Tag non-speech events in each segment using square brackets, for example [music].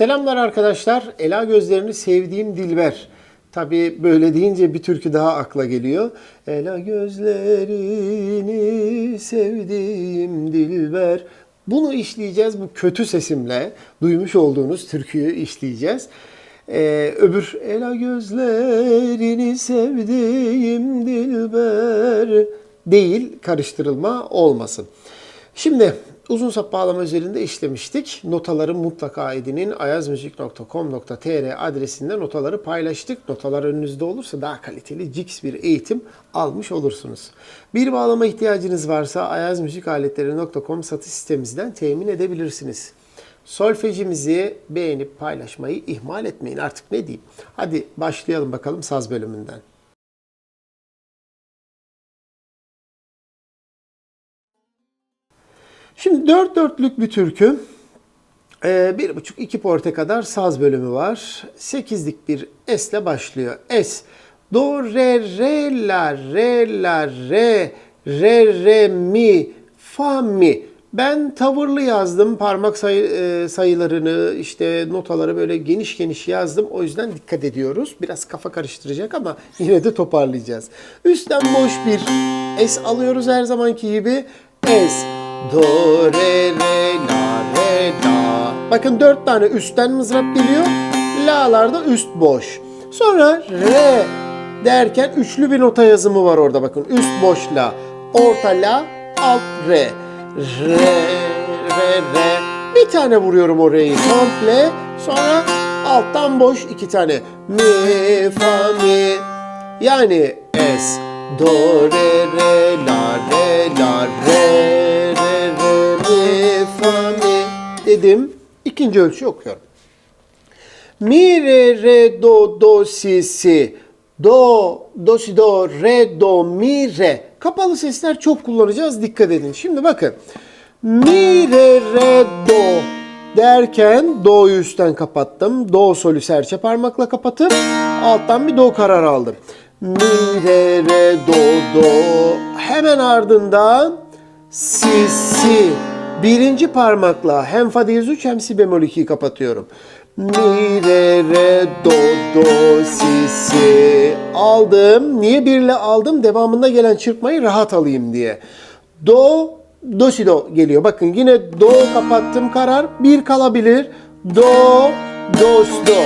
Selamlar arkadaşlar. Ela gözlerini sevdiğim Dilber. Tabi böyle deyince bir türkü daha akla geliyor. Ela gözlerini sevdiğim Dilber. Bunu işleyeceğiz bu kötü sesimle. Duymuş olduğunuz türküyü işleyeceğiz. Ee, öbür Ela gözlerini sevdiğim Dilber değil karıştırılma olmasın. Şimdi uzun sap bağlama üzerinde işlemiştik. Notaları mutlaka edinin ayazmuzik.com.tr adresinde notaları paylaştık. Notalar önünüzde olursa daha kaliteli cix bir eğitim almış olursunuz. Bir bağlama ihtiyacınız varsa ayazmüzikaletleri.com satış sitemizden temin edebilirsiniz. Solfejimizi beğenip paylaşmayı ihmal etmeyin artık ne diyeyim. Hadi başlayalım bakalım saz bölümünden. Şimdi dört dörtlük bir türkü. Ee, bir buçuk iki porte kadar saz bölümü var. Sekizlik bir S ile başlıyor. S. Do, re, re, la, re, la, re, re, re, mi, fa, mi. Ben tavırlı yazdım. Parmak sayı, e, sayılarını, işte notaları böyle geniş geniş yazdım. O yüzden dikkat ediyoruz. Biraz kafa karıştıracak ama [laughs] yine de toparlayacağız. Üstten boş bir S alıyoruz her zamanki gibi. S. Do, re, re, la, re, la. Bakın dört tane üstten mızrap geliyor. La'larda üst boş. Sonra re derken üçlü bir nota yazımı var orada bakın. Üst boş la, orta la, alt re. Re, re, re. Bir tane vuruyorum o re'yi komple. Sonra alttan boş iki tane. Mi, fa, mi. Yani S, do, re, re, la, re, la, re, dedim. İkinci ölçü okuyorum. Mi, re, re, do, do, si, si. Do, do, si, do, re, do, mi, re. Kapalı sesler çok kullanacağız. Dikkat edin. Şimdi bakın. Mi, re, re, do derken do'yu üstten kapattım. Do solü serçe parmakla kapatıp alttan bir do karar aldım. Mi, re, re, do, do. Hemen ardından si, si. Birinci parmakla hem fa diyez 3 hem si bemol 2'yi kapatıyorum. Mi, re, re, do, do, si, si. Aldım. Niye birle aldım? Devamında gelen çırpmayı rahat alayım diye. Do, do, si, do geliyor. Bakın yine do kapattım karar. Bir kalabilir. Do, do, si, do.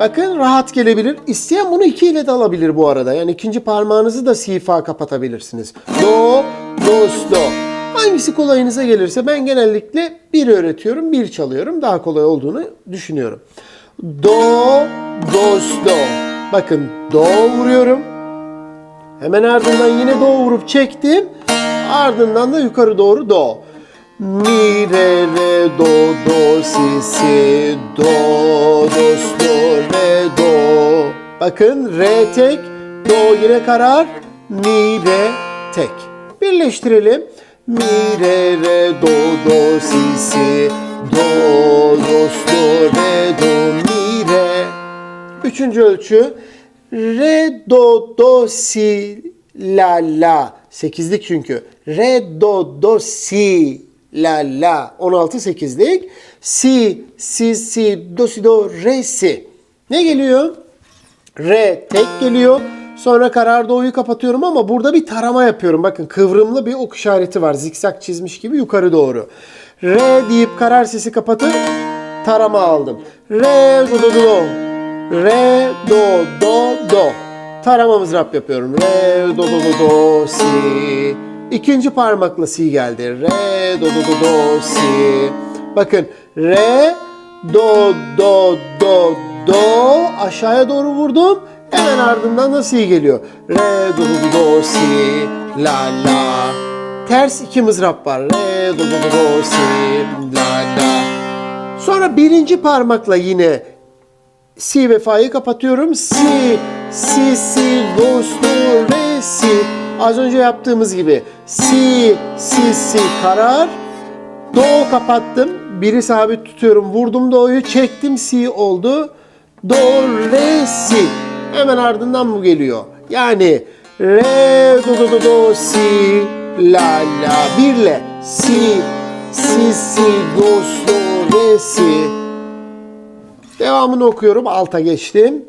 Bakın rahat gelebilir. İsteyen bunu iki ile de alabilir bu arada. Yani ikinci parmağınızı da si fa kapatabilirsiniz. Do, do, si, do. Hangisi kolayınıza gelirse ben genellikle bir öğretiyorum, bir çalıyorum. Daha kolay olduğunu düşünüyorum. Do, do, si, do. Bakın do vuruyorum. Hemen ardından yine do vurup çektim. Ardından da yukarı doğru do. Mi, re, re, do, do, si, si, do, do, si, do, re, do. Bakın re tek, do yine karar, mi, re, tek. Birleştirelim. Mi, re, re, do, do, si, si, do, do, si, do, re, do, mi, re. Üçüncü ölçü. Re, do, do, si, la, la. Sekizlik çünkü. Re, do, do, si, la, la. 16 sekizlik. Si, si, si, do, si, do, re, si. Ne geliyor? Re tek geliyor. Sonra karar do'yu kapatıyorum ama burada bir tarama yapıyorum. Bakın kıvrımlı bir ok işareti var. Zikzak çizmiş gibi yukarı doğru. Re deyip karar sesi kapatıp tarama aldım. Re do do do. Re do do do. Tarama mızrap yapıyorum. Re do do do do si. İkinci parmakla si geldi. Re do do do do si. Bakın re do do do do aşağıya doğru vurdum. Hemen ardından da si geliyor. Re do do si la la. Ters iki mızrap var. Re do do do si la la. Sonra birinci parmakla yine si ve fa'yı kapatıyorum. Si, si, si, do, do, re, si. Az önce yaptığımız gibi. Si, si, si karar. Do kapattım. Biri sabit tutuyorum. Vurdum do'yu çektim si oldu. Do, re, si. Hemen ardından bu geliyor. Yani re, do, do, do, do, si, la, la. Birle si, si, si, do, do, re, si. Devamını okuyorum. Alta geçtim.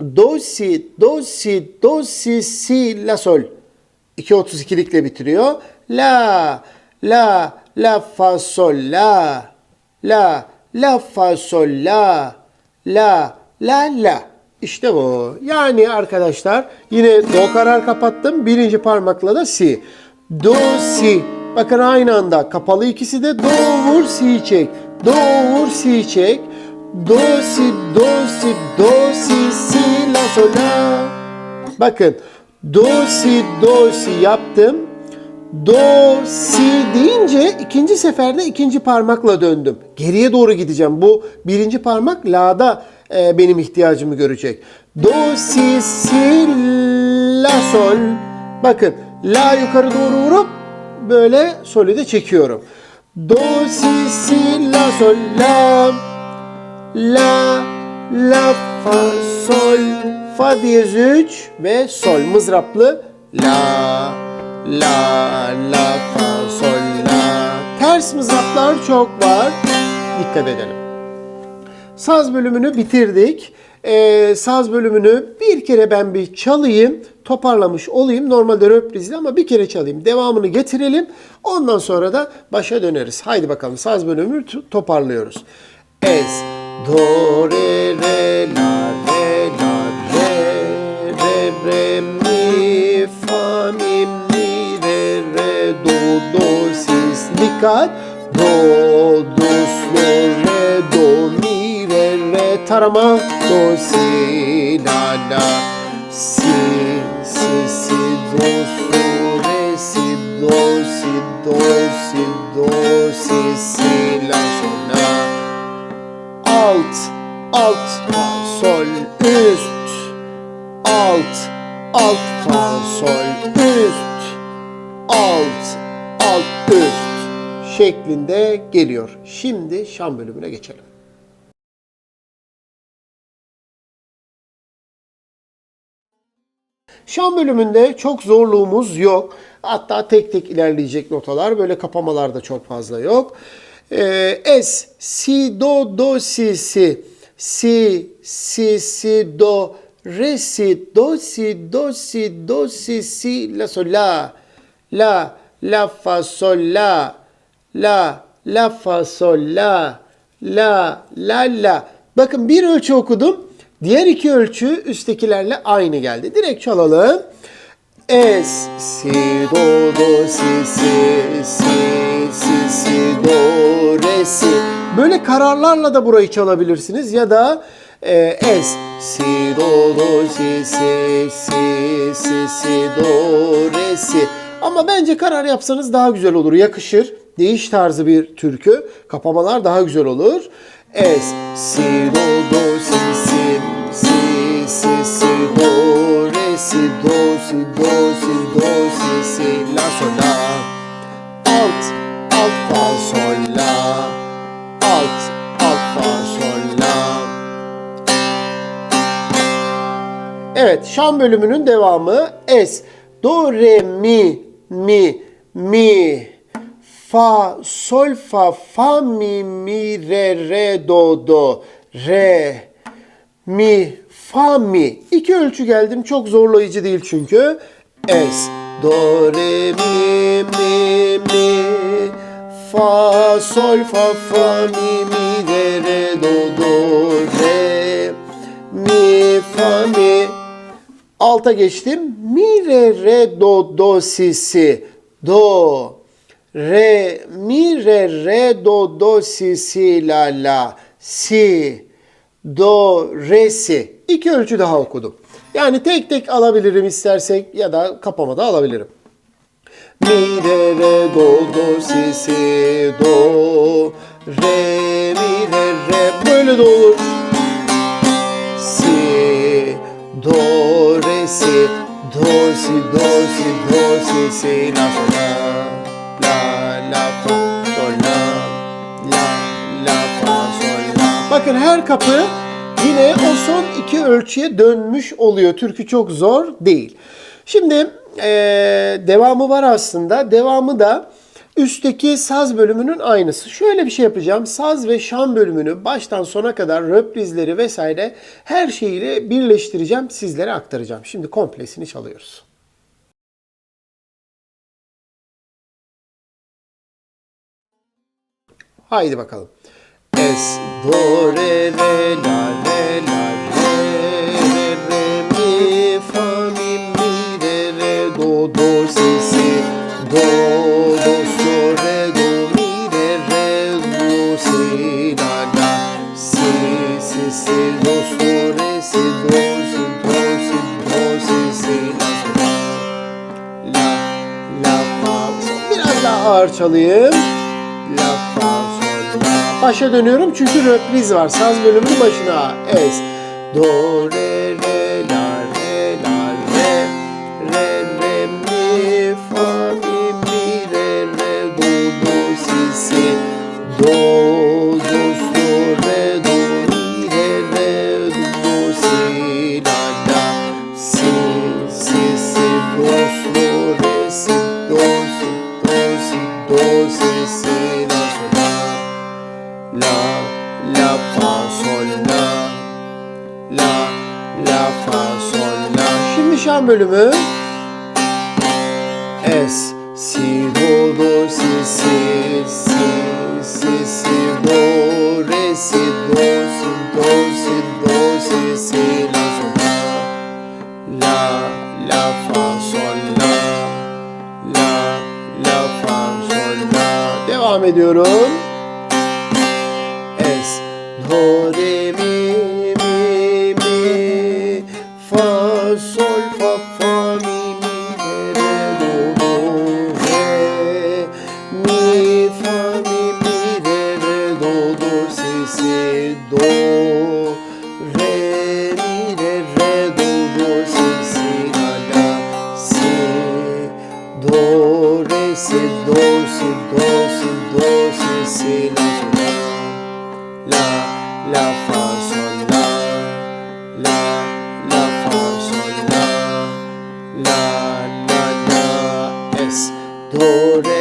Do, si, do, si, do, si, si, la, sol. 2.32'likle bitiriyor. La, la, la, fa, sol, la. La, la, fa, sol, la. La, la, la. İşte bu. Yani arkadaşlar yine do karar kapattım. Birinci parmakla da si. Do, si. Bakın aynı anda kapalı ikisi de do, vur, si, çek. Do, vur, si, çek. Do, si, do, si, do, si, si, la, sol, la. Bakın do si do si yaptım. Do si deyince ikinci seferde ikinci parmakla döndüm. Geriye doğru gideceğim. Bu birinci parmak la'da e, benim ihtiyacımı görecek. Do si si la sol. Bakın la yukarı doğru vurup böyle solü de çekiyorum. Do si si la sol la La, la, fa, sol, fa diyez 3 ve sol mızraplı la, la, la, fa, sol, la. Ters mızraplar çok var. Dikkat edelim. Saz bölümünü bitirdik. Ee, saz bölümünü bir kere ben bir çalayım, toparlamış olayım. Normalde röprizli ama bir kere çalayım. Devamını getirelim. Ondan sonra da başa döneriz. Haydi bakalım saz bölümünü to- toparlıyoruz. Es, do, re, re, la, re, la, re, re, re, mi, Dikkat. Do, do, so, re, do, mi, re, re, tarama. Do, si, la, la, si, si, si, do, so, re, si, do, si, do, si, do, si, si, la, so, la alt, alt, fa, sol, üst, alt, alt, fa, sol, üst, alt, alt, üst şeklinde geliyor. Şimdi şan bölümüne geçelim. Şan bölümünde çok zorluğumuz yok. Hatta tek tek ilerleyecek notalar. Böyle kapamalar da çok fazla yok. Ee, es, si, do, do, si, si. Si, si, si, do. Re, si, do, si, do, si, do, si, si, la, sol, la. La, la, fa, sol, la. La, la, fa, sol, la. La, la, la. Bakın bir ölçü okudum. Diğer iki ölçü üsttekilerle aynı geldi. Direkt çalalım. Es, si, do, do, si, si, si, si, si, do, re, si. Böyle kararlarla da burayı çalabilirsiniz ya da e, es, si, do, do, si, si, si, si, si, do, re, si. Ama bence karar yapsanız daha güzel olur, yakışır. Değiş tarzı bir türkü. Kapamalar daha güzel olur. Es, si, do, do, si, si, si, si, si, do, re, si, do, si, do, si, do, si, si, la, sol, la. Alt, alt, fa, sol, la. Alt, alt, fa, sol, la. Evet, şan bölümünün devamı es. Do, re, mi, mi, mi. Fa, sol, fa, fa, mi, mi, re, re, do, do. Re, mi, fa, mi. İki ölçü geldim. Çok zorlayıcı değil çünkü. Es, do, re, mi, mi, mi. Fa, sol, fa, fa, mi, mi, re, re, do, do, re. Mi, fa, mi. Alta geçtim. Mi, re, re, do, do, si, si. Do. Re, mi, re, re, do, do, si, si, la, la. Si. Do, re, si. İki ölçü daha okudum. Yani tek tek alabilirim istersek ya da kapamada alabilirim. Mi, re, re, do, do, si, si, do. Re, mi, re, re. Böyle de olur. Si, do, re, si, do, si, do, si, do, si, si, la, la, Bakın her kapı yine o son iki ölçüye dönmüş oluyor. Türkü çok zor değil. Şimdi e, devamı var aslında. Devamı da üstteki saz bölümünün aynısı. Şöyle bir şey yapacağım. Saz ve şan bölümünü baştan sona kadar röprizleri vesaire her şeyiyle birleştireceğim. Sizlere aktaracağım. Şimdi komplesini çalıyoruz. Haydi bakalım. Es, do, re, re, la, re, la, re, re, re, mi, fa, mi, mi, re, re, do, do, si, si, do, do, so, re, do, mi, re, re, do, si, la, la, si, si, si, do, so, re, si, do, si, do, si, do, si, si, la, so, la, la, fa, biraz daha ağır çalayım başa dönüyorum çünkü röpriz var. Saz bölümünün başına. Es. Do, re, re, la, re, la, re, re, re, mi, fa, mi, mi, re, re, do, do, si, si, do. bölümü ভোরে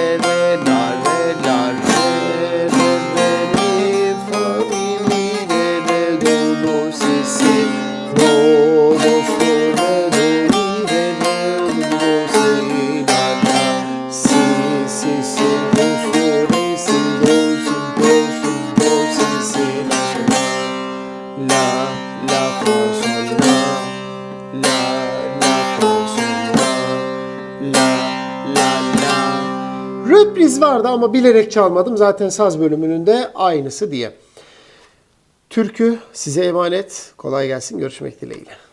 8 vardı ama bilerek çalmadım. Zaten saz bölümünün de aynısı diye. Türkü size emanet. Kolay gelsin. Görüşmek dileğiyle.